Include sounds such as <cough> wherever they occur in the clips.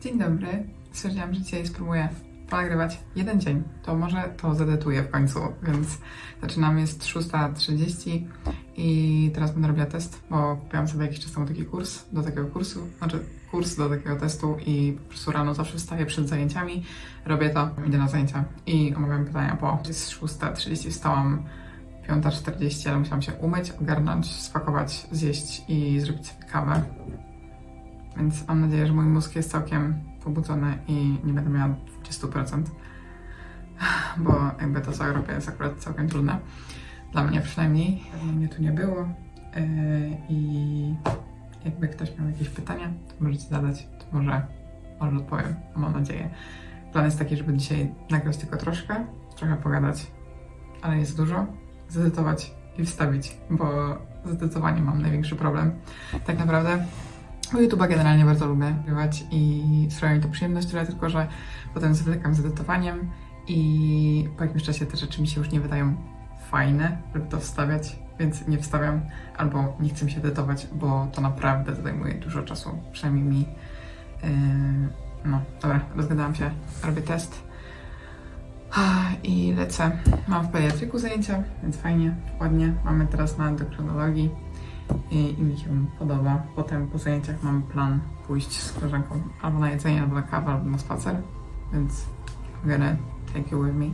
Dzień dobry. Stwierdziłam, że dzisiaj spróbuję ponagrywać jeden dzień. To może to zedytuję w końcu, więc zaczynam. Jest 6.30 i teraz będę robiła test, bo kupiłam sobie jakiś czas temu taki kurs do takiego kursu, znaczy kurs do takiego testu i po prostu rano zawsze wstaję przed zajęciami, robię to, idę na zajęcia i omawiam pytania, bo jest 6.30, wstałam 5.40, ale musiałam się umyć, ogarnąć, spakować, zjeść i zrobić sobie kawę. Więc mam nadzieję, że mój mózg jest całkiem pobudzony i nie będę miała 20%, bo jakby to, co robię, jest akurat całkiem trudne. Dla mnie przynajmniej. Mnie tu nie było yy, i jakby ktoś miał jakieś pytania, to możecie zadać, to może, może odpowiem, mam nadzieję. Plan jest taki, żeby dzisiaj nagrać tylko troszkę, trochę pogadać, ale jest dużo, zedytować i wstawić, bo z mam największy problem. Tak naprawdę YouTube'a generalnie bardzo lubię nagrywać i sprawia mi to przyjemność, tyle tylko, że potem zwlekam z edytowaniem i po jakimś czasie te rzeczy mi się już nie wydają fajne, żeby to wstawiać, więc nie wstawiam albo nie chcę mi się edytować, bo to naprawdę zajmuje dużo czasu, przynajmniej mi. Yy, no, dobra, rozgadałam się, robię test i lecę. Mam w pediatryku zajęcia, więc fajnie, ładnie. Mamy teraz na endokrynologii i, mi się podoba. Potem po zajęciach mam plan pójść z koleżanką albo na jedzenie, albo na kawę, albo na spacer, więc I'm gonna take you with me.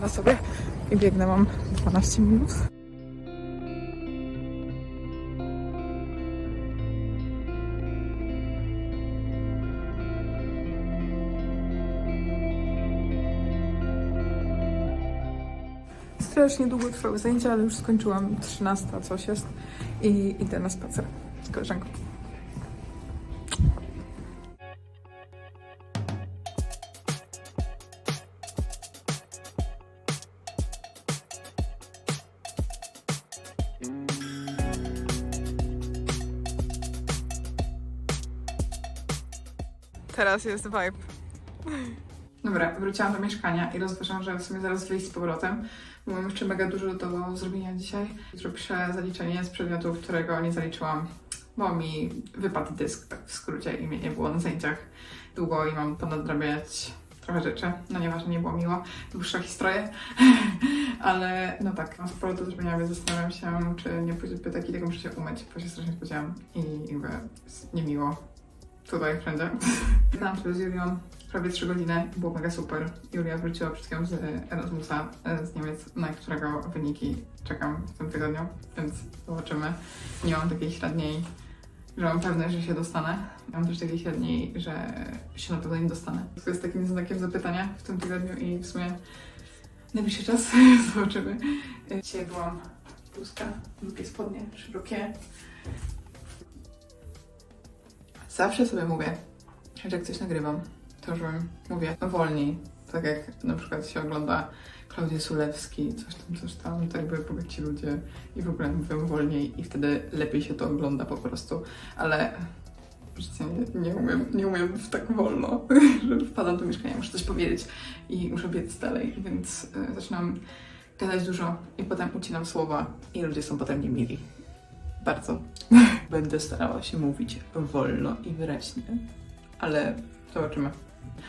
Na sobie i biegnę, mam 12 minut. Strasznie długo trwały zajęcia, ale już skończyłam 13, coś jest i idę na spacer z koleżanką. Teraz jest vibe. Dobra, wróciłam do mieszkania i rozważam, że w sumie zaraz wyjść z powrotem, bo mam jeszcze mega dużo do zrobienia dzisiaj. Piszę zaliczenie z przedmiotu, którego nie zaliczyłam, bo mi wypadł dysk, tak w skrócie, i mnie nie było na zajęciach długo i mam ponadrabiać trochę rzeczy. No nieważne, nie było miło, dłuższa historia, <laughs> ale no tak, mam sporo do zrobienia, więc zastanawiam się, czy nie pójść do pytaki, tego muszę się umyć, bo się strasznie spodziewałam i jakby jest niemiło tutaj wszędzie. <laughs> Znam sobie z Julią prawie 3 godziny, było mega super. Julia wróciła przed chwilą z Erasmusa e, z Niemiec, na którego wyniki czekam w tym tygodniu, więc zobaczymy. Nie mam takiej średniej, że mam pewność, że się dostanę. Mam też takiej średniej, że się na pewno nie dostanę. To jest takim znakiem zapytania w tym tygodniu i w sumie najbliższy czas <laughs> zobaczymy. E, Dzisiaj byłam bluzka, długie spodnie, szerokie. Zawsze sobie mówię, że jak coś nagrywam, to mówię wolniej. Tak jak na przykład się ogląda Klaudię Sulewski, coś tam, coś tam, tak by bogaci ludzie i w ogóle mówią wolniej i wtedy lepiej się to ogląda po prostu. Ale życie nie, nie umiem, nie umiem tak wolno, <laughs> że wpadam do mieszkania, muszę coś powiedzieć i muszę biec dalej, więc y, zaczynam gadać dużo i potem ucinam słowa i ludzie są potem niemili. Bardzo. <laughs> Będę starała się mówić wolno i wyraźnie, ale zobaczymy.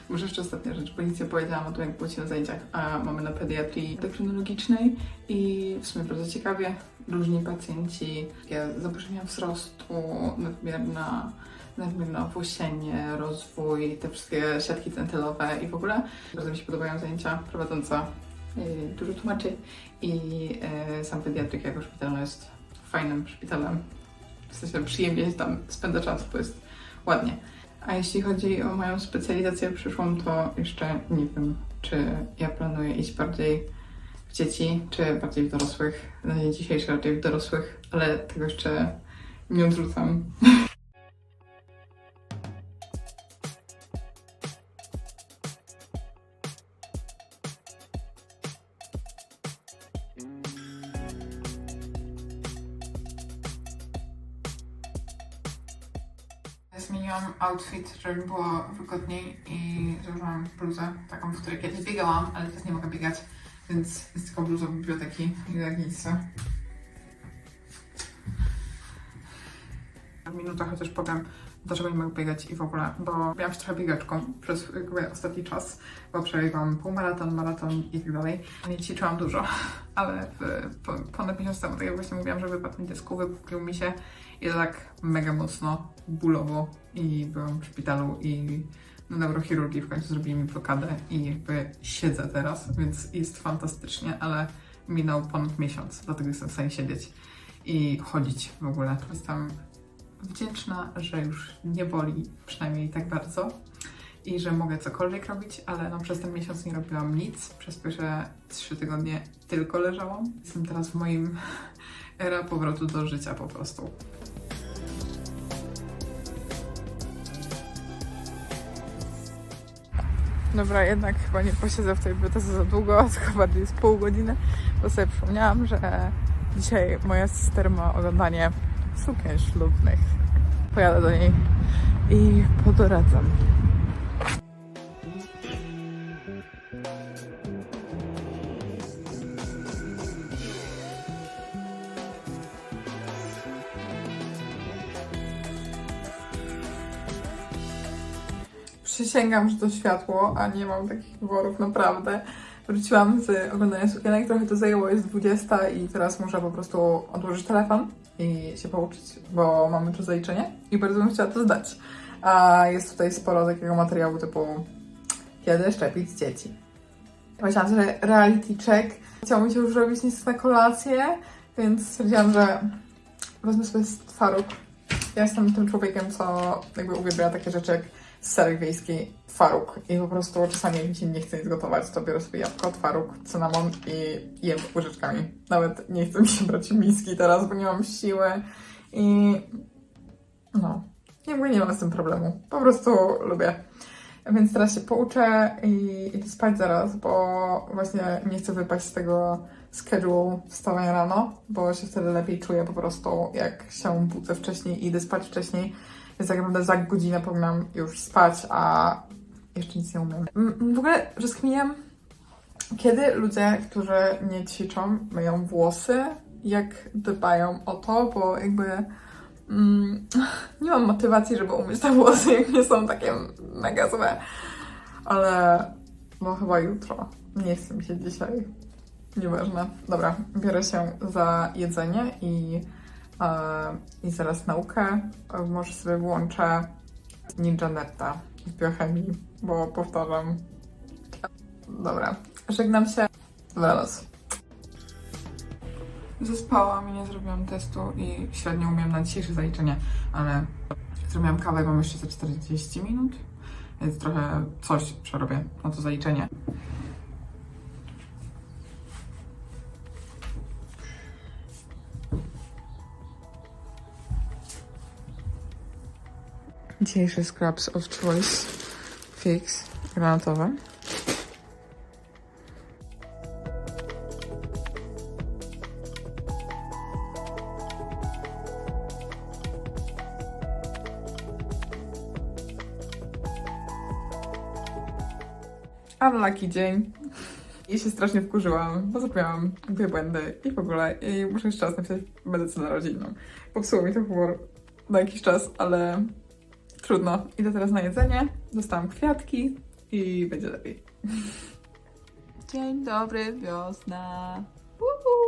Może jeszcze ostatnia rzecz. Policja powiedziałam o tym, jak płci na zajęciach, a mamy na pediatrii endokrynologicznej i w sumie bardzo ciekawie. Różni pacjenci, takie zaburzenia wzrostu, nadmierna, nadmierne owłosienie, rozwój, te wszystkie siatki dentylowe i w ogóle. Bardzo mi się podobają zajęcia prowadząca yy, dużo tłumaczy i yy, sam pediatryk jako szpital jest fajnym szpitalem. W sensie przyjemnie się tam spędza czas, bo jest ładnie. A jeśli chodzi o moją specjalizację przyszłą, to jeszcze nie wiem, czy ja planuję iść bardziej w dzieci, czy bardziej w dorosłych. Na dzień dzisiejszy raczej w dorosłych, ale tego jeszcze nie odrzucam. Outfit, żeby było wygodniej i założyłam bluzę, taką, w której kiedyś biegałam, ale teraz nie mogę biegać, więc jest tylko bluza biblioteki i leginsy. W minutach chociaż powiem, dlaczego nie mogę biegać i w ogóle, bo byłam się trochę biegaczką przez jakby ostatni czas, bo przebiegłam półmaraton, maraton i tak dalej. Nie ćwiczyłam dużo, <laughs> ale w, po, ponad miesiąc temu, tak jak właśnie mówiłam, że wypadł mi dysku, wypukił mi się i to tak mega mocno, bólowo i byłam w szpitalu i na neurochirurgii w końcu zrobili mi blokadę i jakby siedzę teraz, więc jest fantastycznie, ale minął ponad miesiąc, dlatego jestem w stanie siedzieć i chodzić w ogóle. Jestem wdzięczna, że już nie boli przynajmniej tak bardzo i że mogę cokolwiek robić, ale no przez ten miesiąc nie robiłam nic. Przez pierwsze trzy tygodnie tylko leżałam. Jestem teraz w moim <laughs> era powrotu do życia po prostu. Dobra, jednak chyba nie posiedzę w tej bibliotece za długo, <laughs> tylko bardziej z pół godziny, bo sobie przypomniałam, że dzisiaj moja sister ma oglądanie sukien ślubnych. Pojadę do niej i podoradzam. Przysięgam, że to światło, a nie mam takich wyborów naprawdę. Wróciłam z oglądania sukienek, trochę to zajęło, jest 20 i teraz muszę po prostu odłożyć telefon i się pouczyć, bo mamy to zaliczenie i bardzo bym chciała to zdać. A jest tutaj sporo takiego materiału typu kiedy szczepić dzieci. Myślałam, że reality check chciało mi się już robić niestety na kolację, więc stwierdziłam, że wezmę sobie twaróg. Ja jestem tym człowiekiem, co jakby uwielbia takie rzeczy jak serek wiejski, twaróg i po prostu czasami jak mi się nie chce nic gotować, to biorę sobie jabłko, twaróg, cynamon i jem łyżeczkami. Nawet nie chcę mi się brać miski teraz, bo nie mam siły i no, jakby nie mam z tym problemu. Po prostu lubię. Więc teraz się pouczę i idę spać zaraz, bo właśnie nie chcę wypaść z tego schedule wstawania rano, bo się wtedy lepiej czuję po prostu, jak się budzę wcześniej i idę spać wcześniej. Więc tak naprawdę za godzinę powinnam już spać, a jeszcze nic nie umiem. W ogóle rozkminiam, kiedy ludzie, którzy nie ćwiczą, myją włosy, jak dbają o to, bo jakby mm, nie mam motywacji, żeby umyć te włosy, jak nie są takie mega złe. Ale no chyba jutro. Nie chcę mi się dzisiaj. Nieważne. Dobra, biorę się za jedzenie i, i zaraz naukę. E, Może sobie włączę Ninja Neta w biochemii, bo powtarzam. Dobra, żegnam się. Dobranoc. Zaspałam i nie zrobiłam testu i średnio umiem na dzisiejsze zaliczenie, ale zrobiłam kawę i mam jeszcze za 40 minut, więc trochę coś przerobię na to zaliczenie. Dzisiejszy scrubs of choice fix granatowe. Unlucky dzień. I się strasznie wkurzyłam, bo zrobiłam dwie błędy i w ogóle i muszę jeszcze raz napisać medycynę rodzinną. Popsuło mi to humor na jakiś czas, ale trudno. Idę teraz na jedzenie, dostałam kwiatki i będzie lepiej. Dzień dobry, wiosna. Uhu.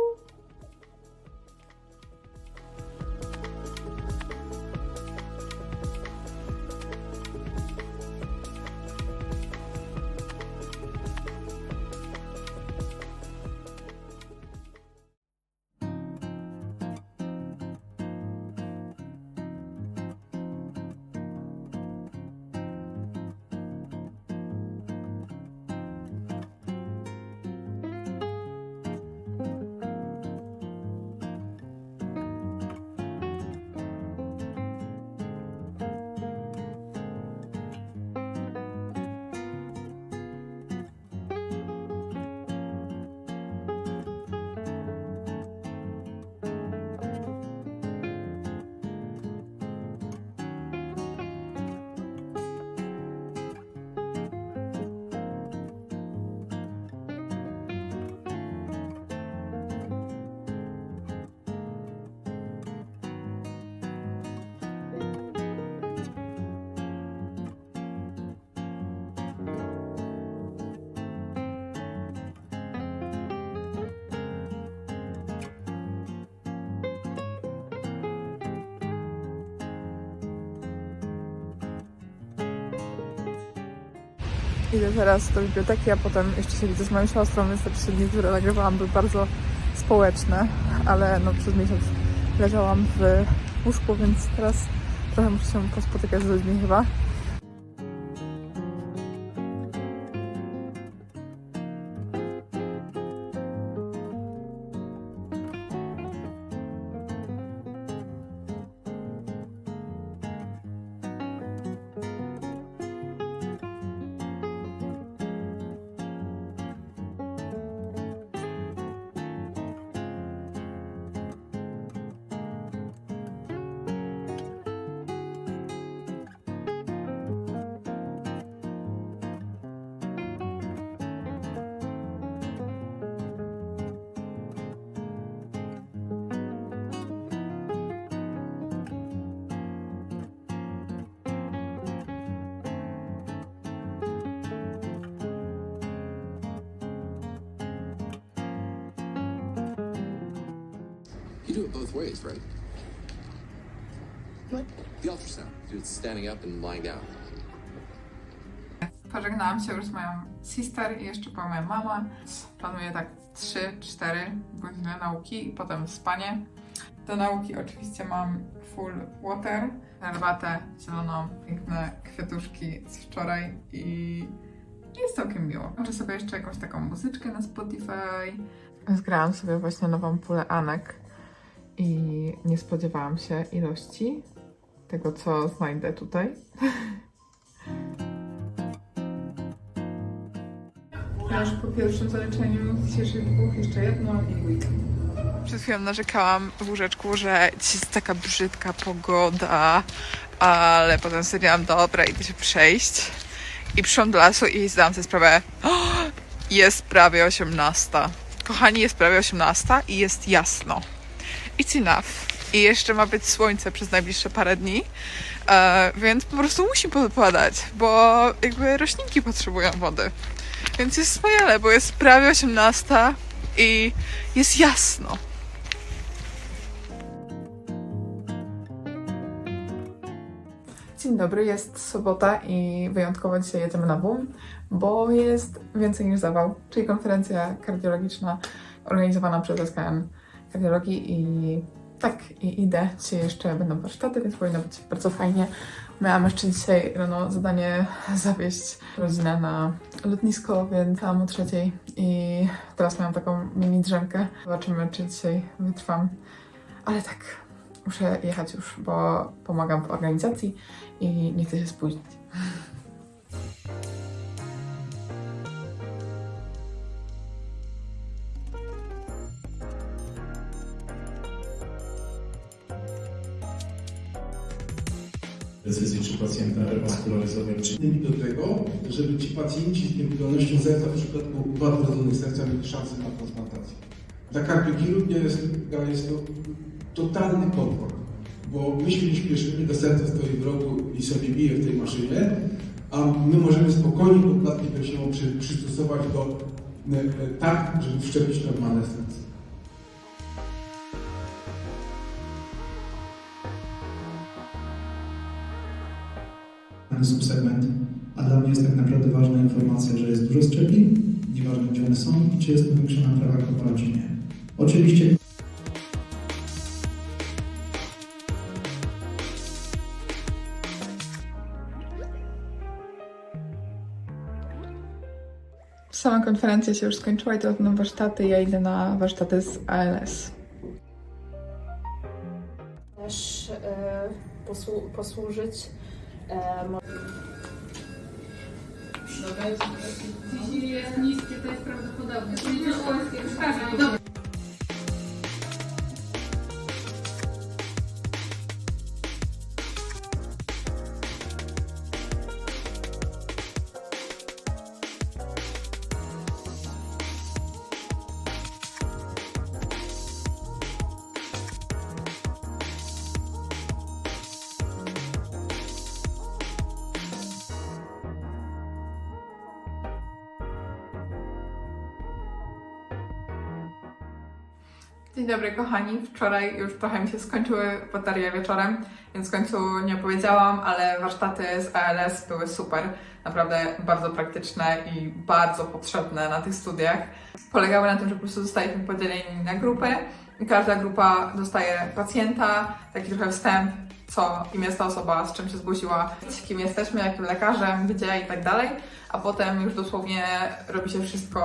Idę teraz do biblioteki, a potem jeszcze się widzę z moją siostrą, więc te trzy dni, które nagrywałam, były bardzo społeczne, ale no przez miesiąc leżałam w łóżku, więc teraz trochę muszę się pospotykać z ludźmi chyba. Do it both ways, right? What? The ultrasound. You do it standing up and lying down. Pożegnałam się już z moją sister i jeszcze po moją mamę. Planuję tak 3-4 godziny nauki i potem spanie. Do nauki oczywiście mam full water, herbatę zieloną, piękne kwiatuszki z wczoraj i jest całkiem miło. Może sobie jeszcze jakąś taką muzyczkę na Spotify. Zgrałam sobie właśnie nową pulę Anek i nie spodziewałam się ilości tego, co znajdę tutaj. Już po pierwszym zaleczeniu dzisiejszych dwóch jeszcze jedno i weekend. Przed chwilą narzekałam w łóżeczku, że dziś jest taka brzydka pogoda, ale potem stwierdziłam, dobra, idę się przejść. I przyszłam do lasu i zdałam sobie sprawę, o, jest prawie 18. Kochani, jest prawie 18 i jest jasno. It's enough. I jeszcze ma być słońce przez najbliższe parę dni, e, więc po prostu musi podpadać, bo jakby roślinki potrzebują wody. Więc jest wspaniale, bo jest prawie 18 i jest jasno. Dzień dobry, jest sobota i wyjątkowo dzisiaj jedziemy na boom, bo jest więcej niż zawał, czyli konferencja kardiologiczna organizowana przez SKN Kardiologii i tak, i idę. Dzisiaj jeszcze będą warsztaty, więc powinno być bardzo fajnie. Miałam jeszcze dzisiaj rano zadanie <laughs> zawieźć rodzinę na lotnisko, więc tam o trzeciej i teraz miałam taką mini drzemkę. Zobaczymy, czy dzisiaj wytrwam. Ale tak, muszę jechać już, bo pomagam w organizacji i nie chcę się spóźnić. <laughs> żeby ci pacjenci z niewydolnością serca, w przypadku wad wrodzonych serca, mieli szansę na transplantację. Dla kardiochirurga jest, jest to totalny komfort, bo my się nie śpieszymy, do serca stoi w rogu i sobie bije w tej maszynie, a my możemy spokojnie, dokładnie piersiową przy, przystosować go e, e, tak, żeby wszczepić normalne serce. subsegment, a dla mnie jest tak naprawdę ważna informacja, że jest dużo szczepień, nieważne gdzie one są i czy jest powiększona prawa kopa, czy nie. Oczywiście Sama konferencja się już skończyła i teraz będą warsztaty. Ja idę na warsztaty z ALS. też e, posłu- posłużyć. E, mo- Jeśli jest niskie, to jest prawdopodobne. Dzień dobry kochani. Wczoraj już trochę mi się skończyły baterie wieczorem, więc w końcu nie opowiedziałam, ale warsztaty z ALS były super. naprawdę bardzo praktyczne i bardzo potrzebne na tych studiach. Polegały na tym, że po prostu zostaliśmy podzieleni na grupy i każda grupa dostaje pacjenta, taki trochę wstęp, co, kim jest ta osoba, z czym się zgłosiła, kim jesteśmy, jakim lekarzem, gdzie i tak dalej, a potem już dosłownie robi się wszystko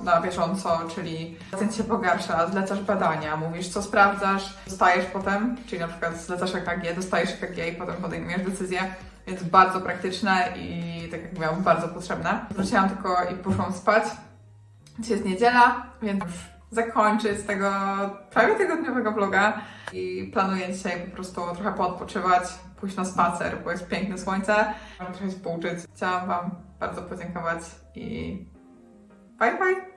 na bieżąco, czyli pacjent się pogarsza, zlecasz badania, mówisz co sprawdzasz, dostajesz potem, czyli na przykład zlecasz EKG, dostajesz EKG i potem podejmujesz decyzję, więc bardzo praktyczne i tak jak mówiłam, bardzo potrzebne. Wróciłam tylko i poszłam spać. Dzisiaj jest niedziela, więc już zakończyć tego prawie tygodniowego vloga i planuję dzisiaj po prostu trochę poodpoczywać, pójść na spacer, bo jest piękne słońce. Mam trochę się pouczyć. Chciałam Wam bardzo podziękować i bye bye!